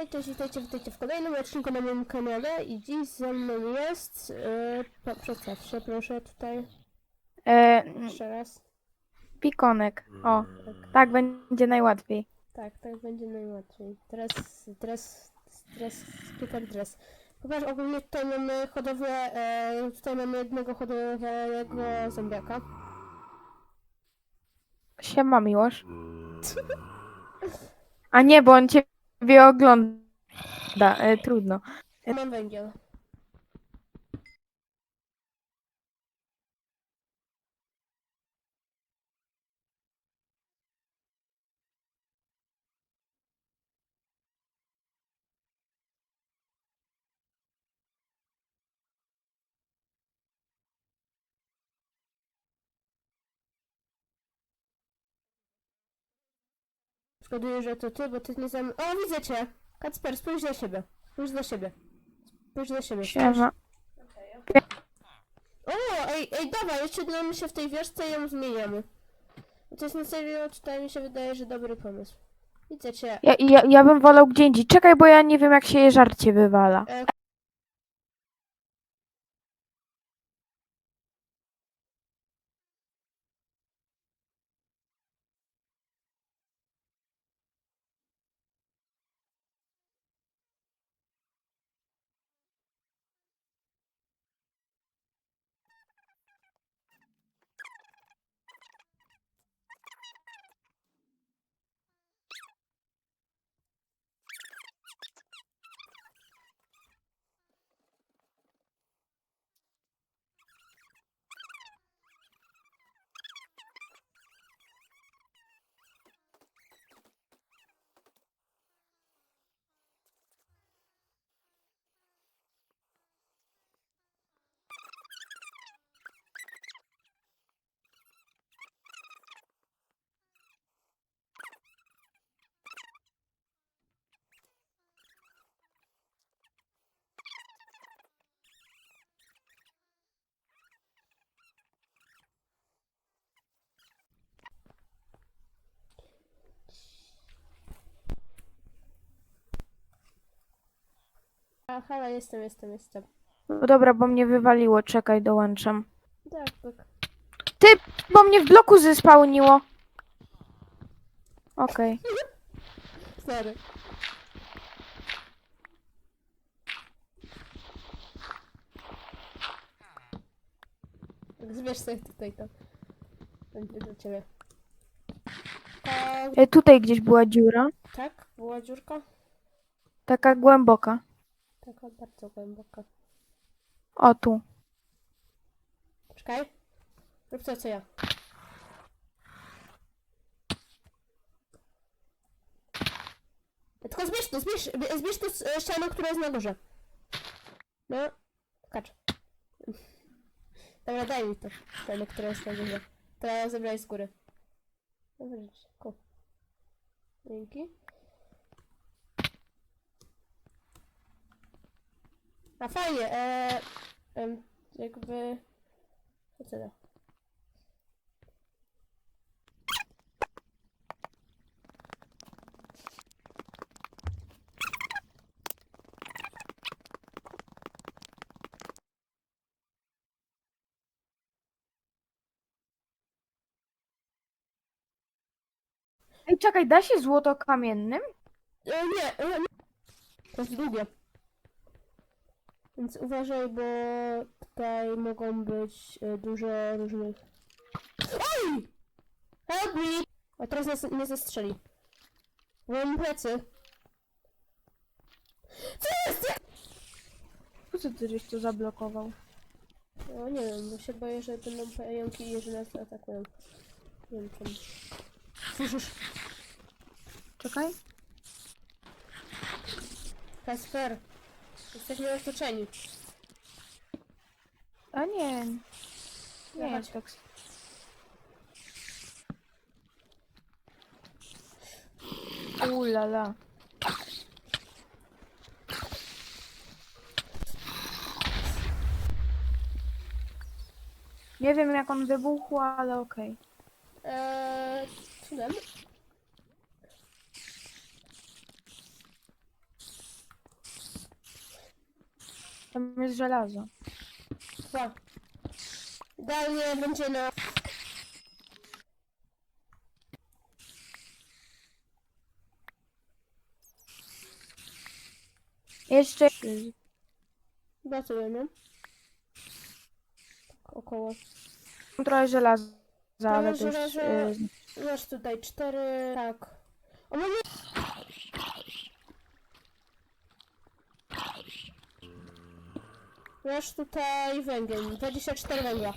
Cześć, cześć, witajcie, witajcie w kolejnym odcinku na moim kanale i dziś ze mną jest... Yy, po, przedstaw się proszę tutaj E, jeszcze raz. pikonek. O, tak będzie najłatwiej. Tak, tak będzie najłatwiej. Teraz, teraz, teraz, klikam teraz. Popatrz, ogólnie tutaj mamy hodowlę, e, tutaj mamy jednego hodowlanego zombiaka. Siema, Miłosz. A nie, bo on ciebie ogląda. E, trudno. Mam węgiel. Szkoduję, że to ty, bo ty nie zam... O, widzę cię! Kacper, spójrz na siebie. Spójrz na siebie. Spójrz na siebie. Siema. O, ej, ej, dawaj, jeszcze gnamy się w tej wiosce i ją zmieniamy. To jest na serio, tutaj mi się wydaje, że dobry pomysł. Widzę cię. Ja, ja, ja bym wolał gdzie indziej. Czekaj, bo ja nie wiem, jak się je żarcie wywala. E, A, halo, jestem, jestem, jestem. No dobra, bo mnie wywaliło. Czekaj, dołączam. Tak, tak. Ty, bo mnie w bloku zespałniło. Okej. Sorry. Tak, zbierz sobie tutaj to. Będzie do ciebie. Tak, E, Tutaj gdzieś była dziura. tak, była dziurka? Taka głęboka. Taka bardzo głęboka. O, tu. Czekaj. Rób to, co ja. Tylko zbierz to, zbierz, zbierz to e, ścianę, która jest na górze. No, skacz. Dobra, daj mi to. Ścianę, która jest na górze. Która zebrałeś z góry. Dobra, cool. Dzięki. A fajnie, e, em, jakby... Co tyle. Ej, czekaj, da się złoto kamiennym? E, nie, e, nie. To jest długie. Więc uważaj, bo tutaj mogą być e, dużo różnych... Oj! Help me! A teraz nas nie zastrzeli. Mam plecy. Co jest? Po co ty żeś to zablokował? No nie wiem, bo się boję, że będą pająki i że nas atakują. Nie wiem czemu. Słyszysz? Czekaj. Kasper. Jesteśmy otoczeni. A nie. Nie Dawaj. tak. Ulala. Nie wiem jak on wybuchł, ale okej. Eee, cudem. Tam jest żelazo. Dwa. Idealnie będzie na... Jeszcze Chyba? Tak około. trochę żelaza, ale to już... y, Masz tutaj cztery... Tak. O, mamy... Masz tutaj węgiel. 24 węgla.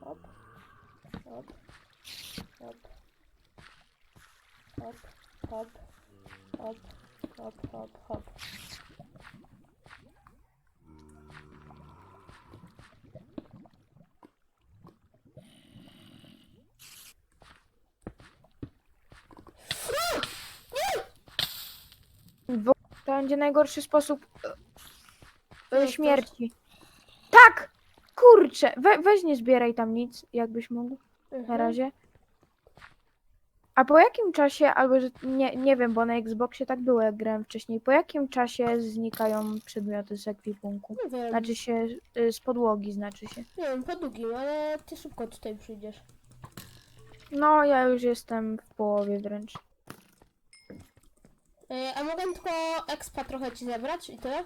Hop. Hop. Hop. Hop. Hop. Hop. Hop, hop, hop. Bo to będzie najgorszy sposób e, śmierci. Tak! Kurczę! We, weź nie zbieraj tam nic, jakbyś mógł na Mhm. razie. A po jakim czasie, albo że nie, nie wiem, bo na Xboxie tak było, jak grałem wcześniej, po jakim czasie znikają przedmioty z ekwipunku? Nie wiem, Znaczy się, y, z podłogi znaczy się. nie wiem, po długim, ale ty szybko tutaj przyjdziesz. No, ja już jestem w połowie wręcz. E, a mogę tylko expa trochę ci zabrać i tyle?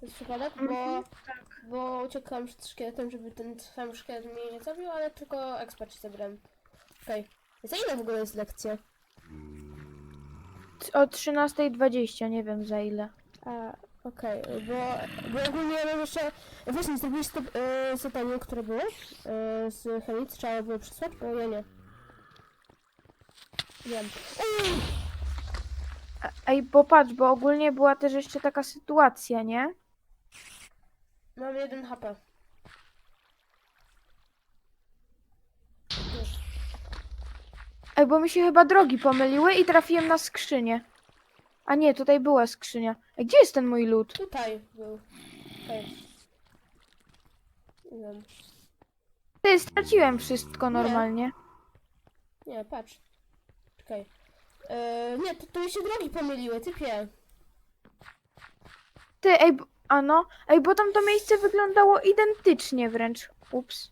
To jest przypadek, bo, Mhm, bo uciekałam przed szkieletem, żeby ten sam szkielet mnie nie zabił, ale tylko ci zabrałem. Okej. Za ile w ogóle jest lekcja? O 13.20, nie wiem za ile. A, okej, bo, bo ogólnie mam jeszcze... Właśnie, zrobiłeś to e, zadanie, które było e, z chemii, trzeba było przysłać, bo ja nie. Wiem. Ej, popatrz, bo ogólnie była też jeszcze taka sytuacja, nie? Mam jeden HP. Ej, bo mi się chyba drogi pomyliły i trafiłem na skrzynię. A nie, tutaj była skrzynia. Ej, gdzie jest ten mój lód? Tutaj był. Okej. Nie wiem. Ty, straciłem wszystko normalnie. Nie, patrz. Czekaj. Eee, nie, to, to mi się drogi pomyliły, typie. Ty, ej, b- a no, ej, bo tam to miejsce wyglądało identycznie wręcz. Ups.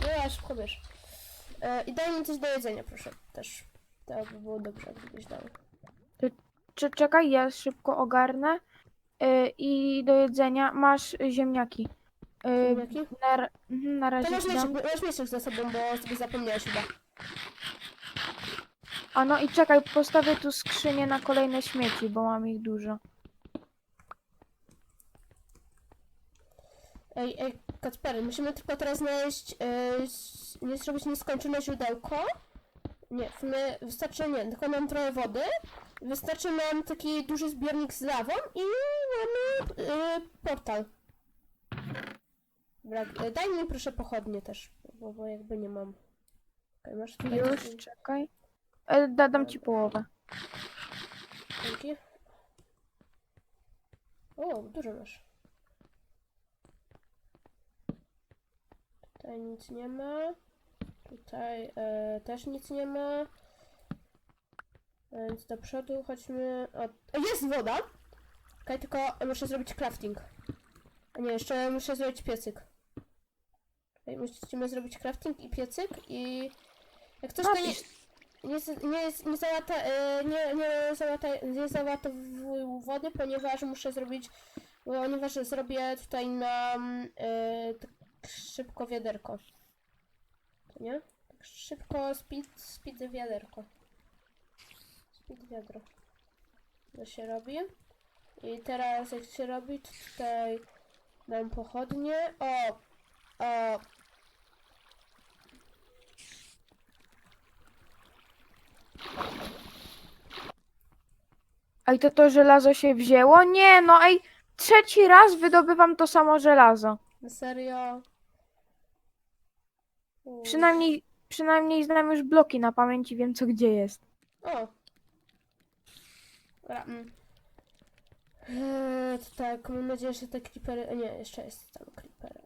No ja szybko wiesz. Eee, I daj mi coś do jedzenia, proszę. Też. To by było dobrze, gdybyś dał. Cze- czekaj, ja szybko ogarnę. Y, I do jedzenia masz ziemniaki. Y, Jaki? na, ra- mhm, na To razie masz ci masz za sobą, bo sobie zapomniałeś chyba. A no i czekaj, postawię tu skrzynię na kolejne śmieci, bo mam ich dużo. Ej, ej, Kacpery, musimy tylko teraz znaleźć, s- nie zrobić nieskończone źródełko. Nie, w sumie wystarczy, nie, tylko nam trochę wody. Wystarczy nam taki duży zbiornik z lawą i mamy e, portal. Dobra, e, daj mi proszę pochodnie też, bo, bo jakby nie mam. Okej, masz Już, czekaj. E, da, dam ci połowę. Dzięki. O, dużo masz. Tutaj nic nie ma. Tutaj e, też nic nie ma. Więc do przodu chodźmy. O, jest woda! Okej, tylko muszę zrobić crafting. A nie, jeszcze muszę zrobić piecyk. Okay, musimy zrobić crafting i piecyk i... Jak coś to nie... Napisz. Nie, nie, załata, e, nie, nie, załata, nie wody, ponieważ muszę zrobić, ponieważ zrobię tutaj nam e, tak szybko wiaderko. Nie? Tak szybko speed, speed wiaderko. Speed wiadro. To się robi. I teraz jak się robi, tutaj dam pochodnie. O! O! Ej, to to żelazo się wzięło? Nie, no ej, trzeci raz wydobywam to samo żelazo. Na serio? U. Przynajmniej, przynajmniej znam już bloki na pamięci, wiem co gdzie jest. O! Dobra, mm. Eee, to tak, mam nadzieję, że te creepery... Nie, jeszcze jest tam creepery.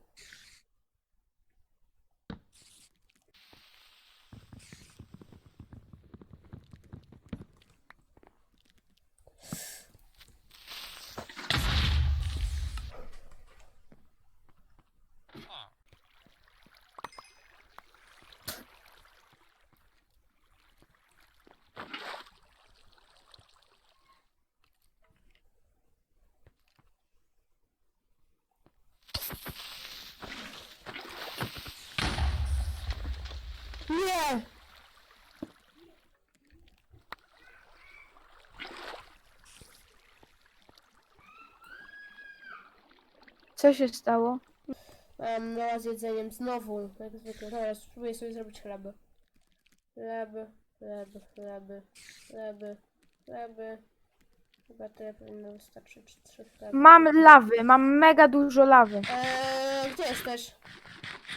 Nie! Co się stało? Mam noła z jedzeniem znowu, jak zwykle. Dobra, spróbuję sobie zrobić chleby. Chleby, chleby, chleby, chleby, chleby. Chyba tyle powinno wystarczyć. Trzy chleby. Mam lawy, mam mega dużo lawy. Eee, gdzie jesteś?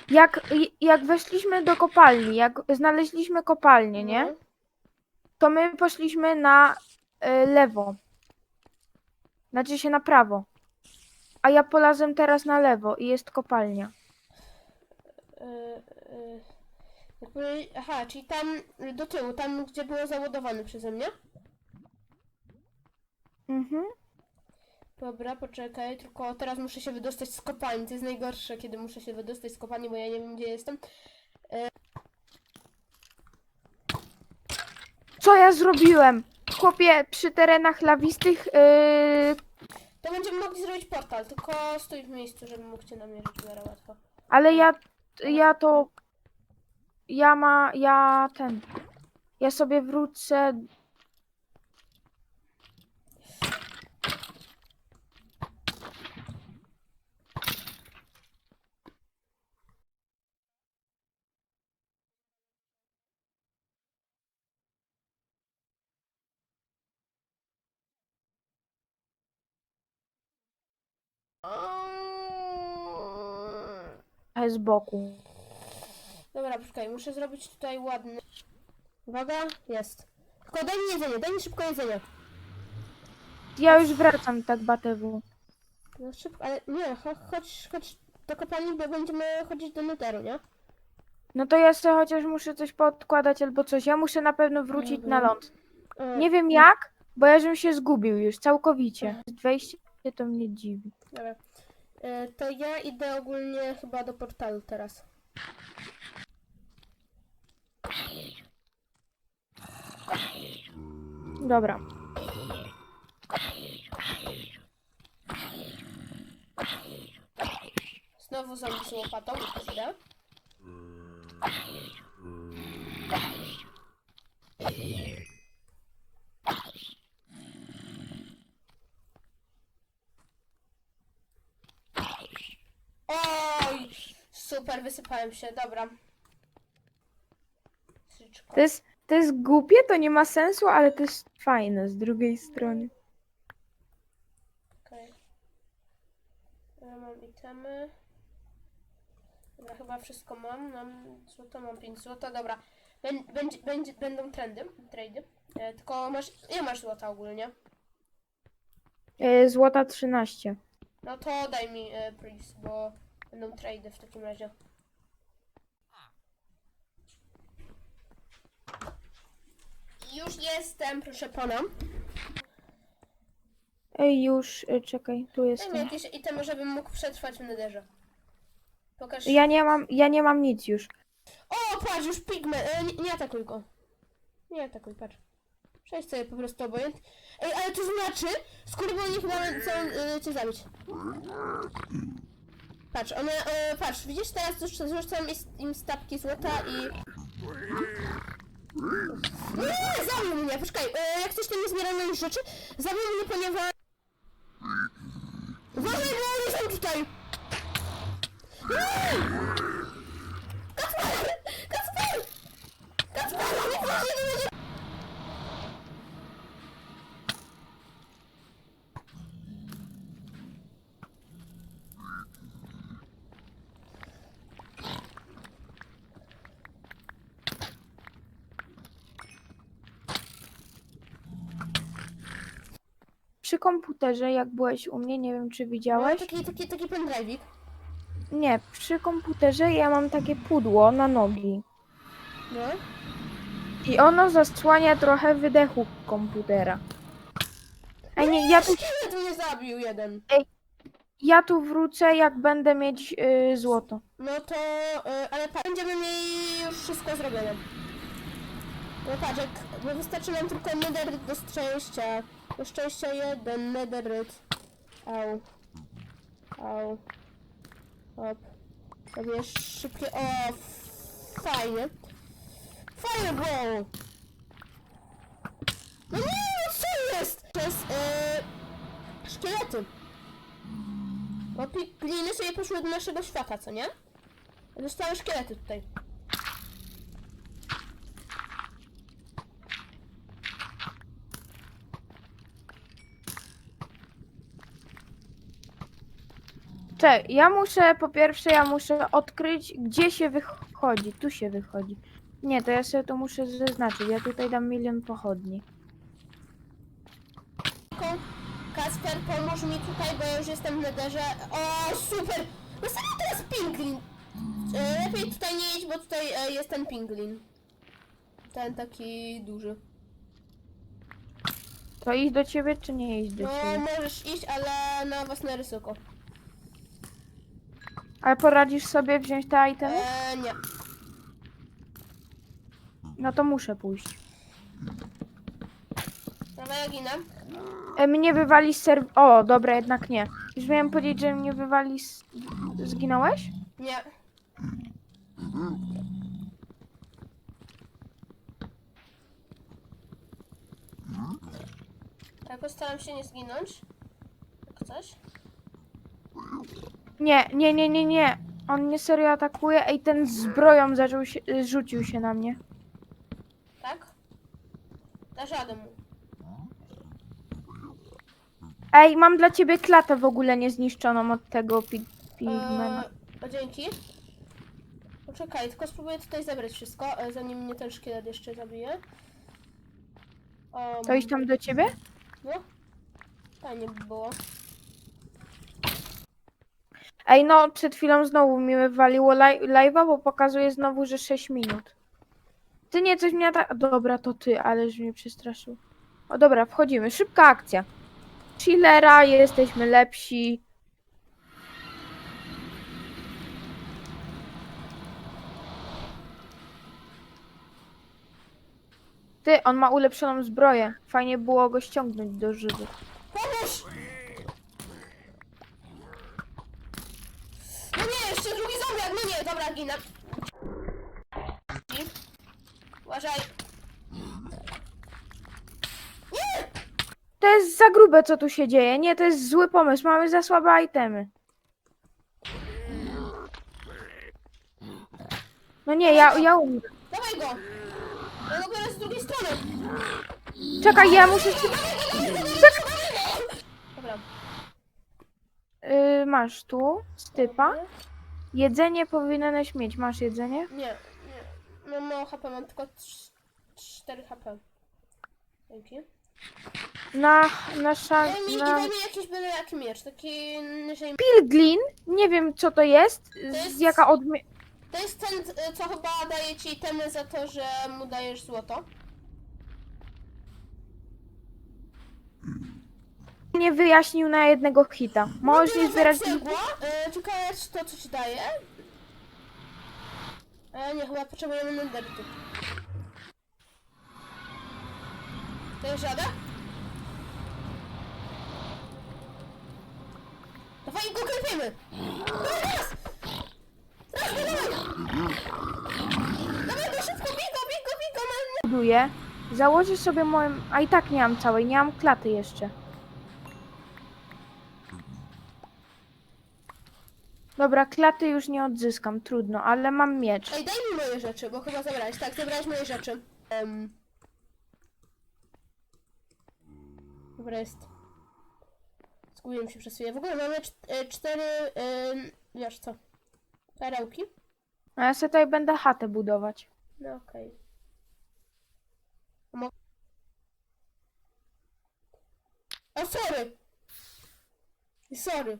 Jak, jak weszliśmy do kopalni, jak znaleźliśmy kopalnię, nie? No. To my poszliśmy na y, lewo. Znaczy się na prawo. A ja polazłem teraz na lewo i jest kopalnia. Eee, jakby, aha, czyli tam y, do tyłu, tam gdzie było załadowane przeze mnie? Mhm. Dobra, poczekaj, tylko teraz muszę się wydostać z kopalni. To jest najgorsze, kiedy muszę się wydostać z kopalni, bo ja nie wiem gdzie jestem. Co ja zrobiłem? Chłopie, przy terenach lawistych yy, To będziemy mogli zrobić portal, tylko stój w miejscu, żebym mógł cię namierzyć w miarę łatwo. Ale ja, ja to. Ja ma. Ja ten. Ja sobie wrócę. Z boku. Dobra, poczekaj, muszę zrobić tutaj ładny. Uwaga, jest. Tylko daj mi jedzenie, daj mi szybko jedzenie. Ja już wracam tak batewu. No szybko, ale nie, cho- chodź, chodź do kopalni, bo będziemy chodzić do Netheru, nie? No to ja sobie chociaż muszę coś podkładać albo coś. Ja muszę na pewno wrócić na Dobra. ląd. E, Nie wiem jak, bo ja żebym się zgubił już całkowicie. Wejście to mnie dziwi. Dobra. E, to ja idę ogólnie chyba do portalu teraz. Dobra. Znowu zombie z łopatą, już idę. Oj! Super, wysypałem się, dobra. Syczko. To jest, to jest głupie, to nie ma sensu, ale to jest fajne z drugiej strony. Okej. Ja mam itemy. Dobra, chyba wszystko mam. Mam złoto, mam 5 złota, dobra. Bę- Będzie, będzie, będą trendy, trady. E, tylko masz, ile masz złota ogólnie? E, Złota 13. No to daj mi, e, please, bo będą trady w takim razie. Już jestem, proszę pana. Ej, już, e, czekaj, tu Daj mi jestem. jakieś itemy, żebym mógł przetrwać w nederze. Pokaż. Ja nie mam, ja nie mam nic już. O, patrz, już pigment. E, nie, nie atakuj go. Nie atakuj, patrz. Przejdź sobie po prostu obojętnie. Ej, ale to znaczy, skoro oni chyba chcą e, cię zabić. Patrz, one, patrz, widzisz teraz już zrzucam im stapki złota i... Nie, zabił mnie, poczekaj, e, jak coś tam nie zbieramy już rzeczy, zabił mnie, ponieważ... Uważaj, bo oni są tutaj! Kacper! Kacper! Kacper! Nie nie będzie... Przy komputerze, jak byłeś u mnie, nie wiem czy No, widziałeś. taki, taki, taki pendrive'ik. Nie, przy komputerze ja mam takie pudło na nogi. No. I ono zasłania trochę wydechu komputera. A nie, ja tu, Szkielet mnie zabił jeden. ja tu wrócę, jak będę mieć y, złoto. No to, y, ale patrz, będziemy mieli już wszystko zrobione. No patrz, jak, bo wystarczy nam tylko netherite do szczęścia. Do szczęścia jeden netherite. Au. Au. Hop. Robię szybkie, o, fajnie. Fireball! No nie, no co jest? To jest, e, szkielety. Bo pigliny sobie poszły do naszego świata, co nie? Zostały szkielety tutaj. Cze, ja muszę, po pierwsze, ja muszę odkryć, gdzie się wychodzi. Tu się wychodzi. Nie, to ja sobie to muszę zaznaczyć. Ja tutaj dam milion pochodni. Ko- Kasper, pomóż mi tutaj, bo ja już jestem w nederze. O, super! No serio, jest pinglin. E, lepiej tutaj nie iść, bo tutaj e, jest ten pinglin. Ten taki duży. To iść do ciebie, czy nie iść do No, ciebie? możesz iść, ale na własne ryzyko. Ale poradzisz sobie wziąć te itemy? E, nie. No to muszę pójść. Prawa ja ginę. E, mnie wywali z serw... O, dobra, jednak nie. Już miałem powiedzieć, że mnie wywali z... Zginąłeś? Nie. Tak, postaram się nie zginąć. Jak coś. Nie, nie, nie, nie, nie. On mnie serio atakuje. Ej, ten zbroją zaczął się... rzucił się na mnie. Tak? Dasz radę mu. Ej, mam dla ciebie klatę w ogóle niezniszczoną od tego pig... pigmana. Eee, dzięki. Poczekaj, tylko spróbuję tutaj zebrać wszystko, e, zanim mnie ten szkielet jeszcze zabije. Um, To iść tam do ciebie? No. Fajnie by było. Ej, no, przed chwilą znowu mi wywaliło laj- live'a, bo pokazuje znowu, że 6 minut. Ty nie, coś mnie tak... Dobra, to ty, ależ mnie przestraszył. O, dobra, wchodzimy. Szybka akcja. Chillera, jesteśmy lepsi. Ty, on ma ulepszoną zbroję. Fajnie było go ściągnąć do żywy. Pomóż! No nie, jeszcze drugi zombiak, no nie, dobra, ginę. Uważaj. Nie! To jest za grube, co tu się dzieje. Nie, to jest zły pomysł. Mamy za słabe itemy. No nie, ja, ja umrę. Dawaj go! Ja dopiero z drugiej strony. Czekaj, ja muszę... się- Dobra. Masz tu, stypa. Jedzenie powinieneś mieć. Masz jedzenie? Nie, nie. Mam mało HP, mam tylko 4 HP. Dzięki. Na, nasza... Daj mi, Na... daj mi jakiś byle jaki miecz, taki... Jeżeli... Pilglin, nie wiem co to jest, jest- z jaka odmie... To jest ten, co chyba daje ci temy za to, że mu dajesz złoto. Nie wyjaśnił na jednego hita. Możesz nie zbierać... Cegła, e, to co ci daje. E, nie, chyba potrzebujemy netherity. Dajesz radę? Dawaj go klepiemy! Teraz! Teraz, dawaj! Dawaj go szybko, bij go, bij go, bij go! no, buduję. Założę sobie moją... A i tak nie mam całej, nie mam klaty jeszcze. Dobra, klaty już nie odzyskam, trudno, ale mam miecz. Ej, daj mi moje rzeczy, bo chyba zabrałeś. Tak, zabrałeś moje rzeczy. Um. Dobra, jest. Zgubiłem się przez chwilę. W ogóle mamy cz- e, cztery, wiesz co, perełki. A ja sobie tutaj będę chatę budować. No okej. A mo- O, sorry! Sorry.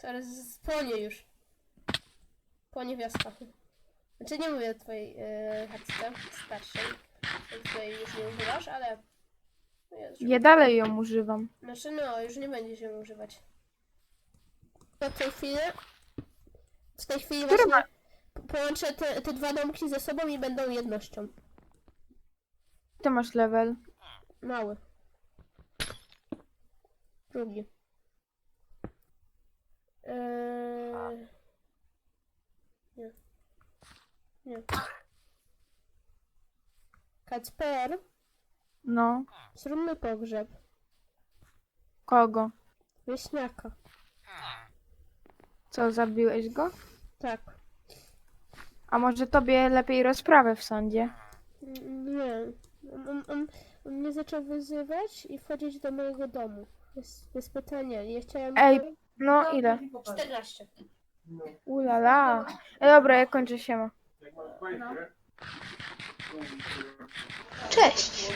Sorry, z- spłonie już. Płonie wioska. Znaczy nie mówię o twojej e, chatce starszej, której już nie używasz, ale... No Ja dalej ją używam. Znaczy no, już nie będzie się używać. W tej chwili... W tej chwili Który właśnie po- połączę te, te dwa domki ze sobą i będą jednością. Ty masz level. Mały. Drugi. Eee... Nie. Nie. Kacper, No, zróbmy pogrzeb. kogo? Wieśniaka. Co, zabiłeś go? Tak. A może tobie lepiej rozprawę w sądzie? Mm, Nie. On, on, on, on mnie zaczął wyzywać i wchodzić do mojego domu. Bez, bez pytania. Ja chciałem... Ej, no ile? 14. Ulala. Ej, dobra, ja kończę się. Cześć!